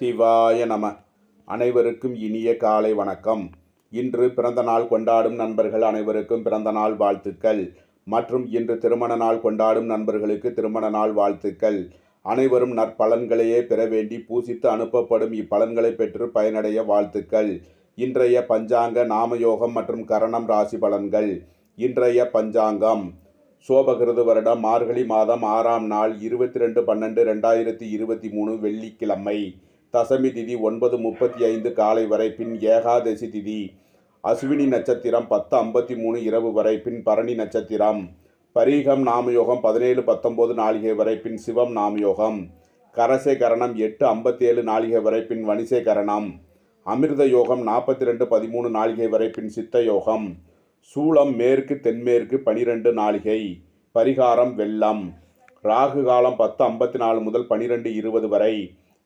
சிவாய நம. அனைவருக்கும் இனிய காலை வணக்கம். இன்று பிறந்த நாள் கொண்டாடும் நண்பர்கள் அனைவருக்கும் பிறந்த நாள் வாழ்த்துக்கள். மற்றும் இன்று திருமண நாள் கொண்டாடும் நண்பர்களுக்கு திருமண நாள் வாழ்த்துக்கள். அனைவரும் நற்பலன்களையே பெற வேண்டி பூசித்து அனுப்பப்படும் இப்பலன்களை பெற்று பயனடைய வாழ்த்துக்கள். இன்றைய பஞ்சாங்க நாமயோகம் மற்றும் கரணம் ராசி பலன்கள். இன்றைய பஞ்சாங்கம். சோபகிருது வருடம் மார்கழி மாதம் ஆறாம் நாள் இருபத்தி ரெண்டு பன்னெண்டு ரெண்டாயிரத்தி இருபத்தி மூணு வெள்ளிக்கிழமை. தசமி திதி ஒன்பது முப்பத்தி ஐந்து காலை வரை பின் ஏகாதசி திதி. அஸ்வினி நட்சத்திரம் பத்து ஐம்பத்தி மூணு இரவு வரை பின் பரணி நட்சத்திரம். பரீகம் நாமயோகம் பதினேழு பத்தொம்போது நாளிகை வரை பின் சிவம் நாமயோகம். கரசே கரணம் எட்டு ஐம்பத்தேழு நாளிகை வரை பின் வணிசே கரணம். அமிர்த யோகம் நாற்பத்தி ரெண்டு பதிமூணு நாளிகை வரை பின் சித்த யோகம். சூளம் மேற்கு தென்மேற்கு பனிரெண்டு நாளிகை. பரிகாரம் வெள்ளம். ராகு காலம் பத்து ஐம்பத்தி நாலு முதல் பனிரெண்டு இருபது வரை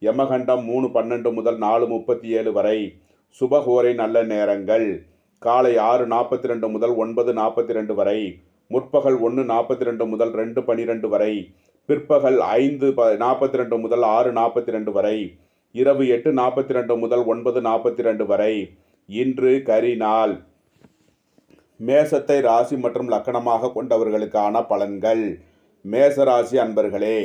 யமகண்டம் மூணு பன்னெண்டு முதல் நாலு முப்பத்தி ஏழு வரை சுபகோரை நல்ல நேரங்கள். காலை ஆறு நாற்பத்தி ரெண்டு முதல் ஒன்பது நாற்பத்தி ரெண்டு வரை முற்பகல் ஒன்று நாற்பத்தி ரெண்டு முதல் ரெண்டு பன்னிரெண்டு வரை பிற்பகல் ஐந்து ப நாற்பத்தி ரெண்டு முதல் ஆறு நாற்பத்தி ரெண்டு வரை இரவு எட்டு நாற்பத்தி ரெண்டு முதல் ஒன்பது நாற்பத்தி ரெண்டு வரை இன்று கரிநாள் மேசத்தை ராசி மற்றும் லக்கணமாக கொண்டவர்களுக்கான பலன்கள். மேச ராசி அன்பர்களே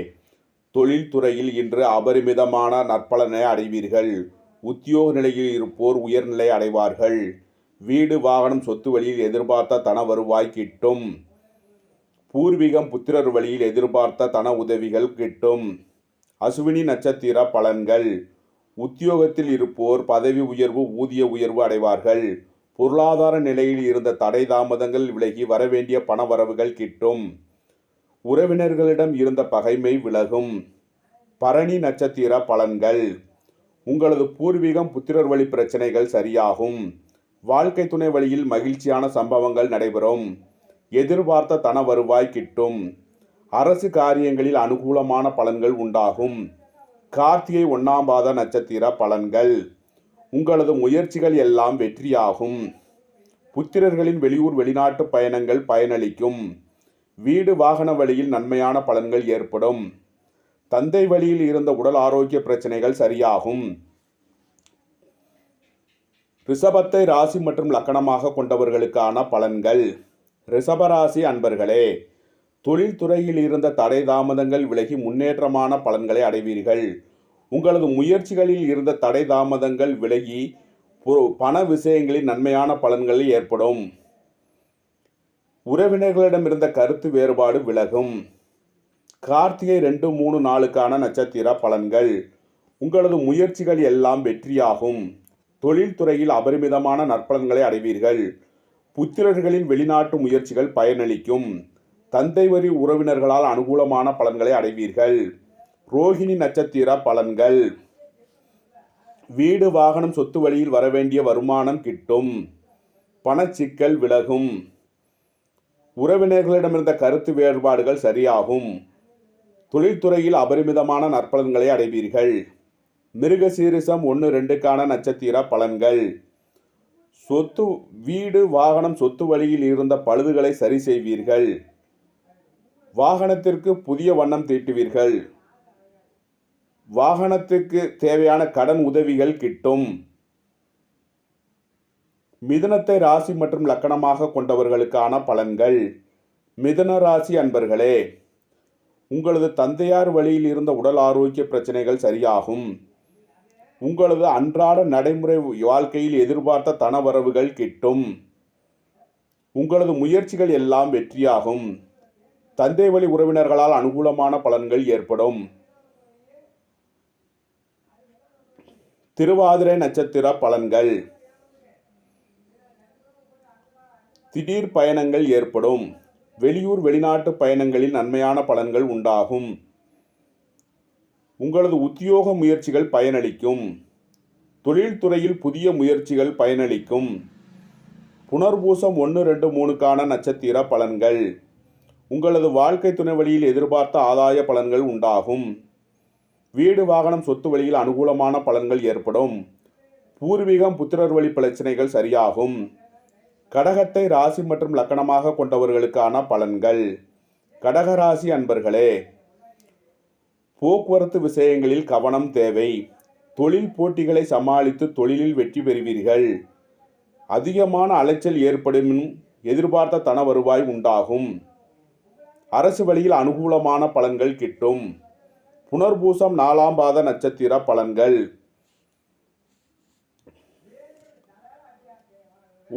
தொழில்துறையில் இன்று அபரிமிதமான நற்பலனை அடைவீர்கள். உத்தியோக நிலையில் இருப்போர் உயர்நிலை அடைவார்கள். வீடு வாகனம் சொத்து வழியில் எதிர்பார்த்த தன வருவாய் கிட்டும். பூர்வீகம் புத்திரர் வழியில் எதிர்பார்த்த தன உதவிகள் கிட்டும். அசுவினி நட்சத்திர பலன்கள். உத்தியோகத்தில் இருப்போர் பதவி உயர்வு ஊதிய உயர்வு அடைவார்கள். பொருளாதார நிலையில் இருந்த தடை தாமதங்கள் விலகி வரவேண்டிய பண வரவுகள் கிட்டும். உறவினர்களிடம் இருந்த பகைமை விலகும். பரணி நட்சத்திர பலன்கள். உங்களது பூர்வீகம் புத்திரர் வழி பிரச்சனைகள் சரியாகும். வாழ்க்கை துணை வழியில் மகிழ்ச்சியான சம்பவங்கள் நடைபெறும். எதிர்பார்த்த தன வருவாய் கிட்டும். அரசு காரியங்களில் அனுகூலமான பலன்கள் உண்டாகும். கார்த்திகை ஒன்றாம் பாத நட்சத்திர பலன்கள். உங்களது முயற்சிகள் எல்லாம் வெற்றியாகும். புத்திரர்களின் வெளியூர் வெளிநாட்டு பயணங்கள் பயனளிக்கும். வீடு வாகன வழியில் நன்மையான பலன்கள் ஏற்படும். தந்தை வழியில் இருந்த உடல் ஆரோக்கிய பிரச்சனைகள் சரியாகும். ரிஷபத்தை ராசி மற்றும் லக்கணமாக கொண்டவர்களுக்கான பலன்கள். ரிஷபராசி அன்பர்களே தொழில்துறையில் இருந்த தடை தாமதங்கள் விலகி முன்னேற்றமான பலன்களை அடைவீர்கள். உங்களது முயற்சிகளில் இருந்த தடை தாமதங்கள் விலகி பண விஷயங்களில் நன்மையான பலன்கள் ஏற்படும். உறவினர்களிடம் இருந்த கருத்து வேறுபாடு விலகும். கார்த்திகை ரெண்டு மூணு நாளுக்கான நட்சத்திர பலன்கள். உங்களது முயற்சிகள் எல்லாம் வெற்றியாகும். தொழில்துறையில் அபரிமிதமான நற்பலன்களை அடைவீர்கள். புத்திரர்களின் வெளிநாட்டு முயற்சிகள் பயனளிக்கும். தந்தை வரி உறவினர்களால் அனுகூலமான பலன்களை அடைவீர்கள். ரோஹிணி நட்சத்திர பலன்கள். வீடு வாகனம் சொத்து வழியில் வரவேண்டிய வருமானம் கிட்டும். பணச்சிக்கல் விலகும். உறவினர்களிடமிருந்த கருத்து வேறுபாடுகள் சரியாகும். தொழில்துறையில் அபரிமிதமான நற்பலன்களை அடைவீர்கள். மிருக சீரிசம் ஒன்று ரெண்டுக்கான நட்சத்திர பலன்கள். சொத்து வீடு வாகனம் சொத்து வழியில் இருந்த பழுதுகளை சரி செய்வீர்கள். வாகனத்திற்கு புதிய வண்ணம் தீட்டுவீர்கள். வாகனத்துக்கு தேவையான கடன் உதவிகள் கிட்டும். மிதனத்தை ராசி மற்றும் லக்கணமாக கொண்டவர்களுக்கான பலன்கள். மிதன ராசி அன்பர்களே உங்களது தந்தையார் வழியில் இருந்த உடல் ஆரோக்கிய பிரச்சனைகள் சரியாகும். உங்களது அன்றாட நடைமுறை வாழ்க்கையில் எதிர்பார்த்த தனவரவுகள் கிட்டும். உங்களது முயற்சிகள் எல்லாம் வெற்றியாகும். தந்தை வழி உறவினர்களால் அனுகூலமான பலன்கள் ஏற்படும். திருவாதிரை நட்சத்திர பலன்கள். திடீர் பயணங்கள் ஏற்படும். வெளியூர் வெளிநாட்டு பயணங்களில் நன்மையான பலன்கள் உண்டாகும். உங்களது உத்தியோக முயற்சிகள் பயனளிக்கும். தொழில்துறையில் புதிய முயற்சிகள் பயனளிக்கும். புனர்பூசம் ஒன்று ரெண்டு மூணுக்கான நட்சத்திர பலன்கள். உங்களது வாழ்க்கை துணை வழியில் எதிர்பார்த்த ஆதாய பலன்கள் உண்டாகும். வீடு வாகனம் சொத்து வழியில் அனுகூலமான பலன்கள் ஏற்படும். பூர்வீகம் புத்திரர் வழி பிரச்சனைகள் சரியாகும். கடகத்தை ராசி மற்றும் லக்கணமாக கொண்டவர்களுக்கான பலன்கள். கடகராசி அன்பர்களே போக்குவரத்து விஷயங்களில் கவனம் தேவை. தொழில் போட்டிகளை சமாளித்து தொழிலில் வெற்றி பெறுவீர்கள். அதிகமான அலைச்சல் ஏற்படும் எதிர்பார்த்த தன வருவாய் உண்டாகும். அரசு வழியில் அனுகூலமான பலன்கள் கிட்டும். புனர்பூசம் நாலாம் பாத நட்சத்திர பலன்கள்.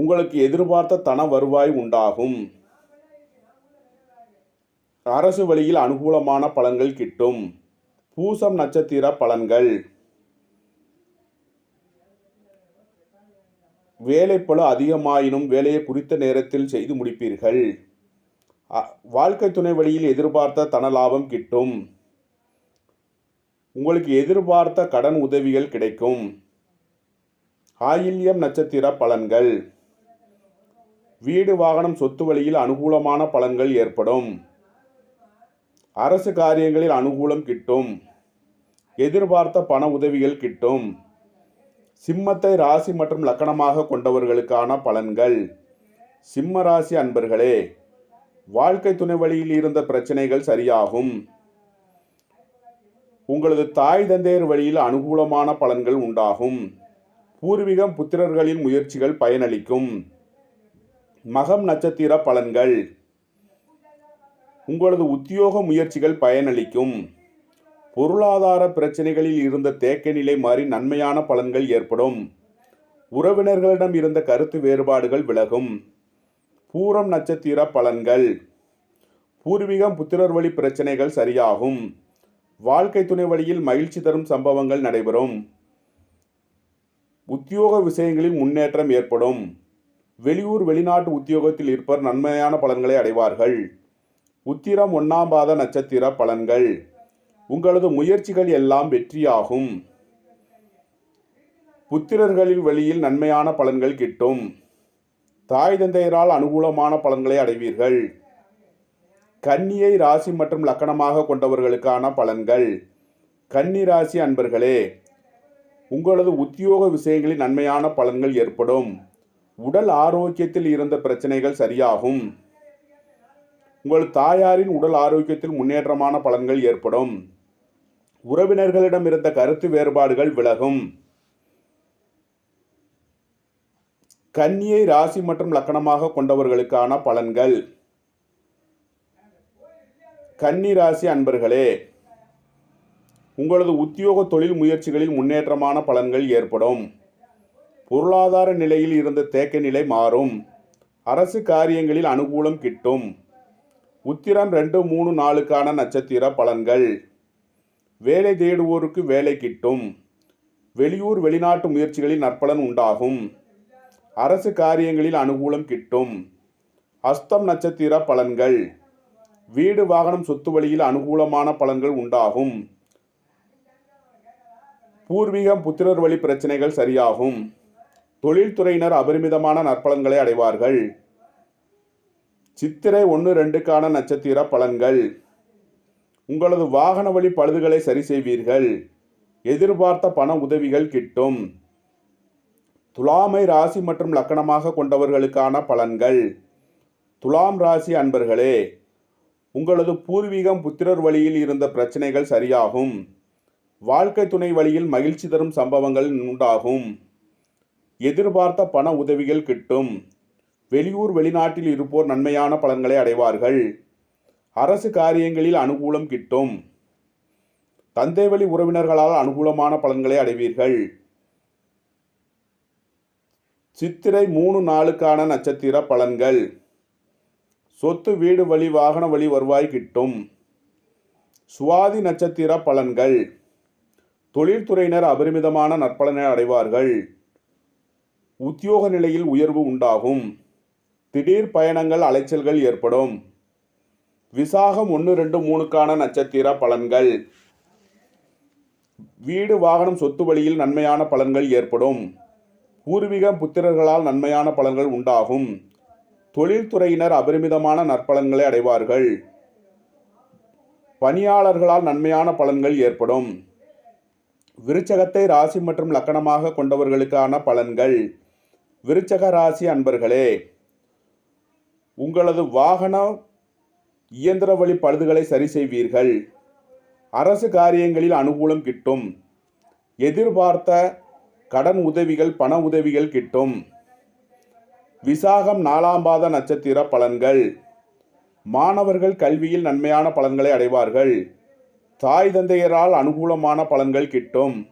உங்களுக்கு எதிர்பார்த்த தன வருவாய் உண்டாகும். அரசு வழியில் அனுகூலமான பலன்கள் கிட்டும். பூசம் நட்சத்திர பலன்கள். வேலைப்பளு அதிகமாயினும் வேலையை குறித்த நேரத்தில் செய்து முடிப்பீர்கள். வாழ்க்கை துணை வழியில் எதிர்பார்த்த தன லாபம் கிட்டும். உங்களுக்கு எதிர்பார்த்த கடன் உதவிகள் கிடைக்கும். ஆயில்யம் நட்சத்திர பலன்கள். வீடு வாகனம் சொத்து வழியில் அனுகூலமான பலன்கள் ஏற்படும். அரசு காரியங்களில் அனுகூலம் கிட்டும். எதிர்பார்த்த பண உதவிகள் கிட்டும். சிம்மத்தை ராசி மற்றும் லக்கணமாக கொண்டவர்களுக்கான பலன்கள். சிம்ம ராசி அன்பர்களே வாழ்க்கை துணை வழியில் இருந்த பிரச்சனைகள் சரியாகும். உங்களது தாய் தந்தையர் வழியில் அனுகூலமான பலன்கள் உண்டாகும். பூர்வீகம் புத்திரர்களின் முயற்சிகள் பயனளிக்கும். மகம் நட்சத்திர பலன்கள். உங்களது உத்தியோக முயற்சிகள் பயனளிக்கும். பொருளாதார பிரச்சனைகளில் இருந்த தேக்க நிலை மாறி நன்மையான பலன்கள் ஏற்படும். உறவினர்களிடம் இருந்த கருத்து வேறுபாடுகள் விலகும். பூரம் நட்சத்திர பலன்கள். பூர்வீகம் புத்திரர் வழி பிரச்சனைகள் சரியாகும். வாழ்க்கை துணை வழியில் மகிழ்ச்சி தரும் சம்பவங்கள் நடைபெறும். உத்தியோக விஷயங்களில் முன்னேற்றம் ஏற்படும். வெளியூர் வெளிநாட்டு உத்தியோகத்தில் இருப்பவர் நன்மையான பலன்களை அடைவார்கள். உத்திரம் ஒன்றாம் பாத நட்சத்திர பலன்கள். உங்களது முயற்சிகள் எல்லாம் வெற்றியாகும். புத்திரர்களின் வழியில் நன்மையான பலன்கள் கிட்டும். தாய் தந்தையரால் அனுகூலமான பலன்களை அடைவீர்கள். கன்னியை ராசி மற்றும் லக்கணமாக கொண்டவர்களுக்கான பலன்கள். கன்னி ராசி அன்பர்களே உங்களது உத்தியோக விஷயங்களில் நன்மையான பலன்கள் ஏற்படும். உடல் ஆரோக்கியத்தில் இருந்த பிரச்சனைகள் சரியாகும். உங்கள் தாயாரின் உடல் ஆரோக்கியத்தில் முன்னேற்றமான பலன்கள் ஏற்படும். உறவினர்களிடம் இருந்த கருத்து வேறுபாடுகள் விலகும். கன்னியை ராசி மற்றும் லக்கணமாக கொண்டவர்களுக்கான பலன்கள். கன்னி ராசி அன்பர்களே உங்களது உத்தியோக தொழில் முயற்சிகளில் முன்னேற்றமான பலன்கள் ஏற்படும். பொருளாதார நிலையில் இருந்த தேக்க நிலை மாறும். அரசு காரியங்களில் அனுகூலம் கிட்டும். உத்திரம் ரெண்டு மூணு நாளுக்கான நட்சத்திர பலன்கள். வேலை தேடுவோருக்கு வேலை கிட்டும். வெளியூர் வெளிநாட்டு முயற்சிகளில் நற்பலன் உண்டாகும். அரசு காரியங்களில் அனுகூலம் கிட்டும். அஸ்தம் நட்சத்திர பலன்கள். வீடு வாகனம் சொத்து வழியில் அனுகூலமான பலன்கள் உண்டாகும். பூர்வீகம் புத்திரர் வழி பிரச்சனைகள் சரியாகும். தொழில்துறையினர் அபரிமிதமான நற்பலன்களை அடைவார்கள். சித்திரை ஒன்று ரெண்டுக்கான நட்சத்திர பலன்கள். உங்களது வாகன வழி பழுதுகளை சரி செய்வீர்கள். எதிர்பார்த்த பண உதவிகள் கிட்டும். துலாமை ராசி மற்றும் லக்கணமாக கொண்டவர்களுக்கான பலன்கள். துலாம் ராசி அன்பர்களே உங்களது பூர்வீகம் புத்திரர் வழியில் இருந்த பிரச்சனைகள் சரியாகும். வாழ்க்கை துணை வழியில் மகிழ்ச்சி தரும் சம்பவங்கள் உண்டாகும். எதிர்பார்த்த பண உதவிகள் கிட்டும். வெளியூர் வெளிநாட்டில் இருப்போர் நன்மையான பலன்களை அடைவார்கள். அரசு காரியங்களில் அனுகூலம் கிட்டும். தந்தைவழி உறவினர்களால் அனுகூலமான பலன்களை அடைவீர்கள். சித்திரை மூணு நாளுக்கான நட்சத்திர பலன்கள். சொத்து வீடு வழி வாகன வழி வருவாய் கிட்டும். சுவாதி நட்சத்திர பலன்கள். தொழில்துறையினர் அபரிமிதமான நற்பலனை அடைவார்கள். உத்தியோக நிலையில் உயர்வு உண்டாகும். திடீர் பயணங்கள் அலைச்சல்கள் ஏற்படும். விசாகம் ஒன்று ரெண்டு மூணுக்கான நட்சத்திர பலன்கள். வீடு வாகனம் சொத்து வழியில் நன்மையான பலன்கள் ஏற்படும். பூர்வீக புத்திரர்களால் நன்மையான பலன்கள் உண்டாகும். தொழில்துறையினர் அபரிமிதமான நற்பலன்களை அடைவார்கள். பணியாளர்களால் நன்மையான பலன்கள் ஏற்படும். விருச்சகத்தை ராசி மற்றும் லக்கணமாக கொண்டவர்களுக்கான பலன்கள். விருச்சக ராசி அன்பர்களே உங்களது வாகன இயந்திர வழி பழுதுகளை சரி செய்வீர்கள். அரசு காரியங்களில் அனுகூலம் கிட்டும். எதிர்பார்த்த கடன் உதவிகள் பண உதவிகள் கிட்டும். விசாகம் நாலாம் பாத நட்சத்திர பலன்கள். மாணவர்கள் கல்வியில் நன்மையான பலன்களை அடைவார்கள். தாய் தந்தையரால் அனுகூலமான பலன்கள் கிட்டும்.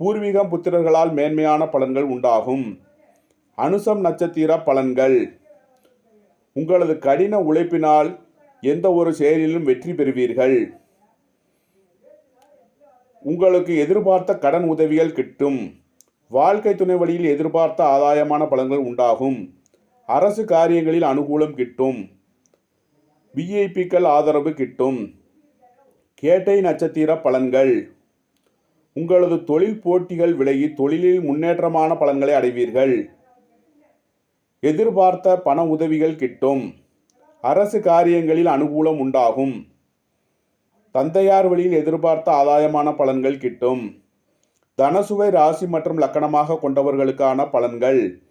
பூர்வீகம் புத்திரர்களால் மேன்மையான பலன்கள் உண்டாகும். அனுசம் நட்சத்திர பலன்கள். உங்களது கடின உழைப்பினால் எந்த ஒரு செயலிலும் வெற்றி பெறுவீர்கள். உங்களுக்கு எதிர்பார்த்த கடன் உதவிகள் கிட்டும். வாழ்க்கை துணை வழியில் எதிர்பார்த்த ஆதாயமான பலன்கள் உண்டாகும். அரசு காரியங்களில் அனுகூலம் கிட்டும். விஐபிக்கள் ஆதரவு கிட்டும். கேட்டை நட்சத்திர பலன்கள். உங்களது தொழில் போட்டிகள் விலகி தொழிலில் முன்னேற்றமான பலன்களை அடைவீர்கள். எதிர்பார்த்த பண உதவிகள் கிட்டும். அரசு காரியங்களில் அனுகூலம் உண்டாகும். தந்தையார் வழியில் எதிர்பார்த்த ஆதாயமான பலன்கள் கிட்டும். தனசுவை ராசி மற்றும் லக்கணமாக கொண்டவர்களுக்கான பலன்கள்.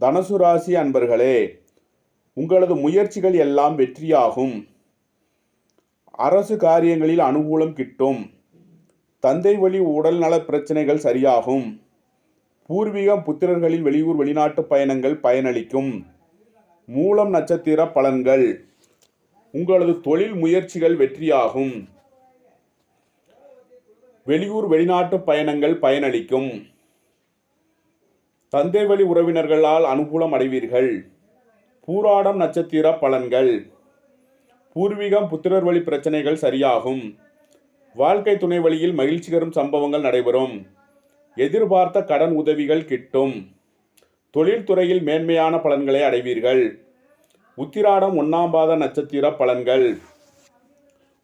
தனசு ராசி அன்பர்களே உங்களது முயற்சிகள் எல்லாம் வெற்றியாகும். அரசு காரியங்களில் அனுகூலம் கிட்டும். தந்தை வழி உடல்நல பிரச்சனைகள் சரியாகும். பூர்வீகம் புத்திரர்களில் வெளியூர் வெளிநாட்டு பயணங்கள் பயனளிக்கும். மூலம் நட்சத்திர பலன்கள். உங்களது தொழில் முயற்சிகள் வெற்றியாகும். வெளியூர் வெளிநாட்டு பயணங்கள் பயனளிக்கும். தந்தை வழி உறவினர்களால் அனுகூலம் அடைவீர்கள். பூராடம் நட்சத்திர பலன்கள். பூர்வீகம் புத்திரர் வழி பிரச்சனைகள் சரியாகும். வாழ்க்கை துணை வழியில் மகிழ்ச்சிகரும் சம்பவங்கள் நடைபெறும். எதிர்பார்த்த கடன் உதவிகள் கிட்டும். தொழில்துறையில் மேன்மையான பலன்களை அடைவீர்கள். உத்திராடம் ஒன்னாம் பாத நட்சத்திர பலன்கள்.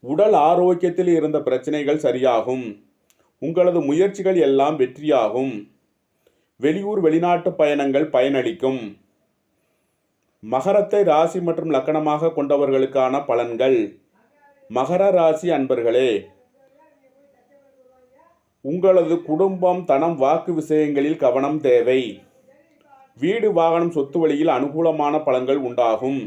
உடல் ஆரோக்கியத்தில் இருந்த பிரச்சனைகள் சரியாகும். உங்களது முயற்சிகள் எல்லாம் வெற்றியாகும். வெளியூர் வெளிநாட்டு பயணங்கள் பயனளிக்கும். மகரத்தை ராசி மற்றும் லக்கணமாக கொண்டவர்களுக்கான பலன்கள். மகர ராசி அன்பர்களே உங்களது குடும்பம் தனம் வாக்கு விஷயங்களில் கவனம் தேவை. வீடு வாகனம் சொத்து வழியில் அனுகூலமான பலன்கள் உண்டாகும்.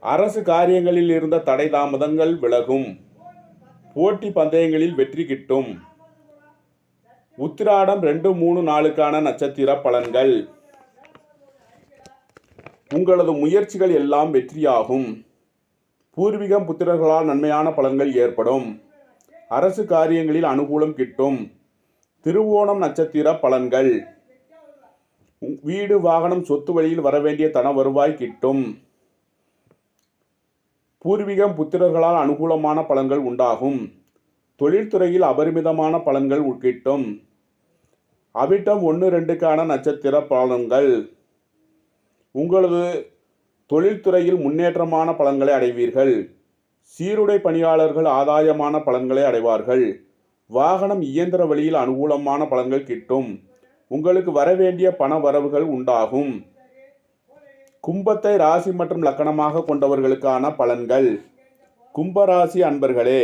அரசு காரியங்களில் இருந்த தடை தாமதங்கள் விலகும். போட்டி பந்தயங்களில் வெற்றி கிட்டும். உத்திராடம் ரெண்டு மூணு நாளுக்கான நட்சத்திர பலன்கள். உங்களது முயற்சிகள் எல்லாம் வெற்றியாகும். பூர்வீகம் புத்திரர்களால் நன்மையான பலன்கள் ஏற்படும். அரசு காரியங்களில் அனுகூலம் கிட்டும். திருவோணம் நட்சத்திர பலன்கள். வீடு வாகனம் சொத்து வழியில் வரவேண்டிய தன வருவாய் கிட்டும். பூர்வீகம் புத்திரர்களால் அனுகூலமான பலன்கள் உண்டாகும். தொழில்துறையில் அபரிமிதமான பலன்கள் உட்கிட்டும். அவிட்டம் ஒன்று ரெண்டுக்கான நட்சத்திர பலன்கள். உங்களது தொழில்துறையில் முன்னேற்றமான பலன்களை அடைவீர்கள். சீருடை பணியாளர்கள் ஆதாயமான பலன்களை அடைவார்கள். வாகனம் இயந்திர வழியில் அனுகூலமான பலன்கள் கிட்டும். உங்களுக்கு வரவேண்டிய பண வரவுகள் உண்டாகும். கும்பத்தை ராசி மற்றும் லக்கணமாக கொண்டவர்களுக்கான பலன்கள். கும்பராசி அன்பர்களே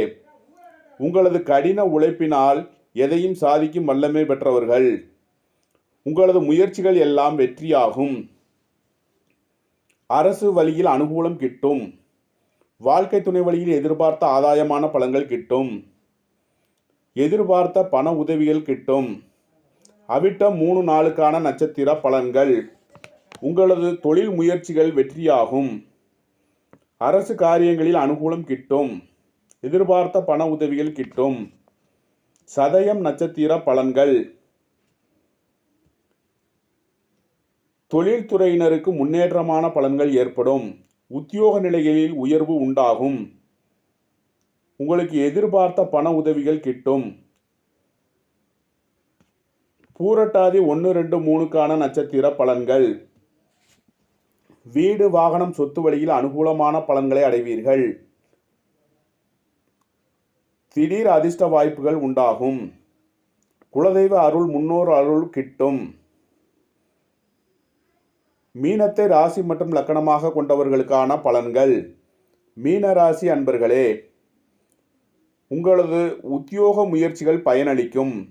உங்களது கடின உழைப்பினால் எதையும் சாதிக்கும் வல்லமை பெற்றவர்கள். உங்களது முயற்சிகள் எல்லாம் வெற்றியாகும். அரசு வழியில் அனுகூலம் கிட்டும். வாழ்க்கை துணை வழியில் எதிர்பார்த்த ஆதாயமான பலன்கள் கிட்டும். எதிர்பார்த்த பண உதவிகள் கிட்டும். அவிட்ட மூணு நாளுக்கான நட்சத்திர பலன்கள். உங்களது தொழில் முயற்சிகள் வெற்றியாகும். அரசு காரியங்களில் அனுகூலம் கிட்டும். எதிர்பார்த்த பண உதவிகள் கிட்டும். சதயம் நட்சத்திர பலன்கள். தொழில்துறையினருக்கு முன்னேற்றமான பலன்கள் ஏற்படும். உத்தியோக நிலைகளில் உயர்வு உண்டாகும். உங்களுக்கு எதிர்பார்த்த பண உதவிகள் கிட்டும். பூரட்டாதி ஒன்று ரெண்டு மூணுக்கான நட்சத்திர பலன்கள். வீடு வாகனம் சொத்து வழியில் அனுகூலமான பலன்களை அடைவீர்கள். திடீர் அதிர்ஷ்ட வாய்ப்புகள் உண்டாகும். குலதெய்வ அருள் முன்னோர் அருள் கிட்டும். மீனத்தை ராசி மற்றும் லக்கணமாக கொண்டவர்களுக்கான பலன்கள். மீன ராசி அன்பர்களே உங்களது உத்தியோக முயற்சிகள் பயனளிக்கும்.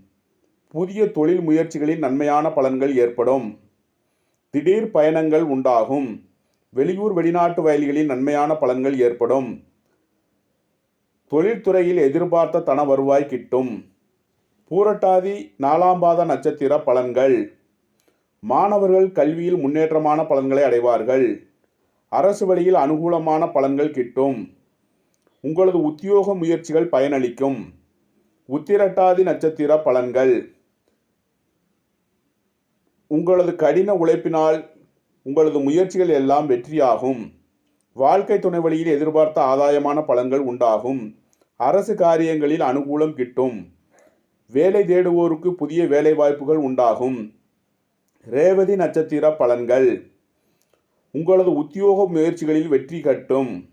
புதிய தொழில் முயற்சிகளின் நன்மையான பலன்கள் ஏற்படும். திடீர் பயணங்கள் உண்டாகும். வெளியூர் வெளிநாட்டு வயல்களின் நன்மையான பலன்கள் ஏற்படும். தொழில்துறையில் எதிர்பார்த்த தன வருவாய் கிட்டும். பூரட்டாதி நாலாம் பாத நட்சத்திர பலன்கள். மாணவர்கள் கல்வியில் முன்னேற்றமான பலன்களை அடைவார்கள். அரசு வழியில் அனுகூலமான பலன்கள் கிட்டும். உங்களது உத்தியோக முயற்சிகள் பயனளிக்கும். உத்திரட்டாதி நட்சத்திர பலன்கள். உங்களது கடின உழைப்பினால் உங்களது முயற்சிகள் எல்லாம் வெற்றியாகும். வாழ்க்கை துணை வழியில் எதிர்பார்த்த ஆதாயமான பலன்கள் உண்டாகும். அரசு காரியங்களில் அனுகூலம் கிட்டும். வேலை தேடுவோருக்கு புதிய வேலை வாய்ப்புகள் உண்டாகும். ரேவதி நட்சத்திர பலன்கள். உங்களது உத்தியோக முயற்சிகளில் வெற்றி கட்டும்.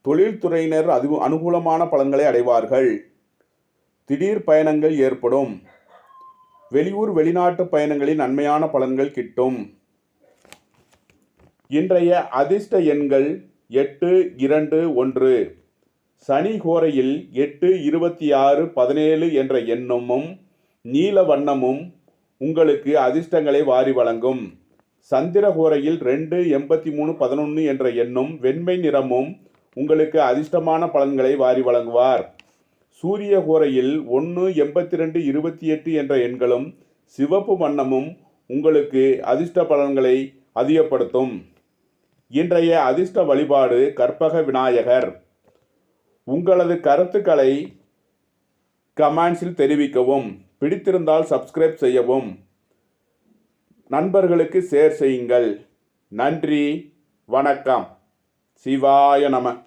தொழில்துறையினர் அது அனுகூலமான பலன்களை அடைவார்கள். திடீர் பயணங்கள் ஏற்படும். வெளியூர் வெளிநாட்டு பயணங்களின் நன்மையான பலன்கள் கிட்டும். இன்றைய அதிர்ஷ்ட எண்கள் எட்டு இரண்டு ஒன்று. சனி கோரையில் எட்டு இருபத்தி ஆறு பதினேழு என்ற எண்ணமும் நீல வண்ணமும் உங்களுக்கு அதிர்ஷ்டங்களை வாரி வழங்கும். சந்திரகோரையில் ரெண்டு எண்பத்தி மூணு பதினொன்று என்ற எண்ணும் வெண்மை நிறமும் உங்களுக்கு அதிர்ஷ்டமான பலன்களை வாரி வழங்குவார். சூரிய கோரையில் ஒன்று எண்பத்தி ரெண்டு இருபத்தி எட்டு என்ற எண்களும் சிவப்பு வண்ணமும் உங்களுக்கு அதிர்ஷ்ட பலன்களை அதிகப்படுத்தும். இன்றைய அதிர்ஷ்ட வழிபாடு கற்பக விநாயகர். உங்களது கருத்துக்களை கமெண்ட்ஸில் தெரிவிக்கவும். பிடித்திருந்தால் சப்ஸ்கிரைப் செய்யவும். நண்பர்களுக்கு ஷேர் செய்யுங்கள். நன்றி வணக்கம். சிவாய நம.